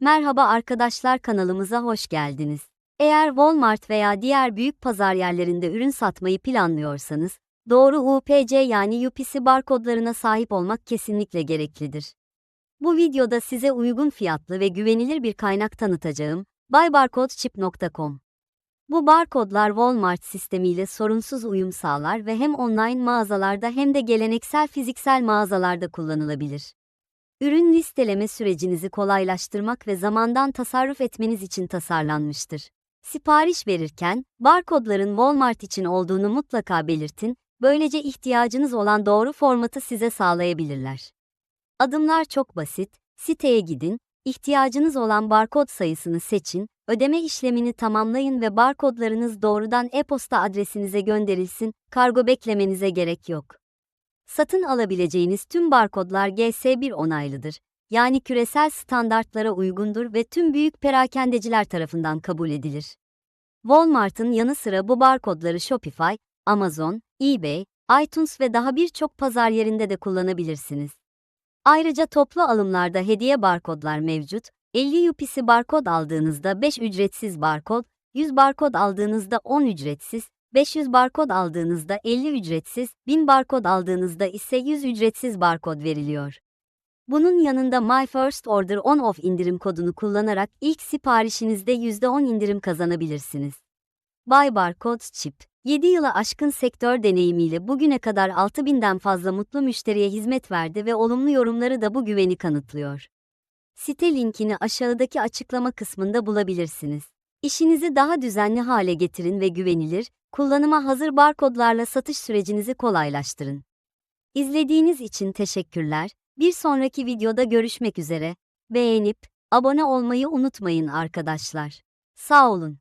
Merhaba arkadaşlar kanalımıza hoş geldiniz. Eğer Walmart veya diğer büyük pazar yerlerinde ürün satmayı planlıyorsanız, doğru UPC yani UPC barkodlarına sahip olmak kesinlikle gereklidir. Bu videoda size uygun fiyatlı ve güvenilir bir kaynak tanıtacağım, buybarcodechip.com. Bu barkodlar Walmart sistemiyle sorunsuz uyum sağlar ve hem online mağazalarda hem de geleneksel fiziksel mağazalarda kullanılabilir. Ürün listeleme sürecinizi kolaylaştırmak ve zamandan tasarruf etmeniz için tasarlanmıştır. Sipariş verirken, barkodların Walmart için olduğunu mutlaka belirtin, böylece ihtiyacınız olan doğru formatı size sağlayabilirler. Adımlar çok basit, siteye gidin, ihtiyacınız olan barkod sayısını seçin, ödeme işlemini tamamlayın ve barkodlarınız doğrudan e-posta adresinize gönderilsin, kargo beklemenize gerek yok. Satın alabileceğiniz tüm barkodlar GS1 onaylıdır. Yani küresel standartlara uygundur ve tüm büyük perakendeciler tarafından kabul edilir. Walmart'ın yanı sıra bu barkodları Shopify, Amazon, eBay, iTunes ve daha birçok pazar yerinde de kullanabilirsiniz. Ayrıca toplu alımlarda hediye barkodlar mevcut. 50 UPC barkod aldığınızda 5 ücretsiz barkod, 100 barkod aldığınızda 10 ücretsiz, 500 barkod aldığınızda 50 ücretsiz, 1000 barkod aldığınızda ise 100 ücretsiz barkod veriliyor. Bunun yanında My First Order On Off indirim kodunu kullanarak ilk siparişinizde %10 indirim kazanabilirsiniz. Buy Barcode Chip 7 yıla aşkın sektör deneyimiyle bugüne kadar 6000'den fazla mutlu müşteriye hizmet verdi ve olumlu yorumları da bu güveni kanıtlıyor. Site linkini aşağıdaki açıklama kısmında bulabilirsiniz. İşinizi daha düzenli hale getirin ve güvenilir, kullanıma hazır barkodlarla satış sürecinizi kolaylaştırın. İzlediğiniz için teşekkürler. Bir sonraki videoda görüşmek üzere. Beğenip abone olmayı unutmayın arkadaşlar. Sağ olun.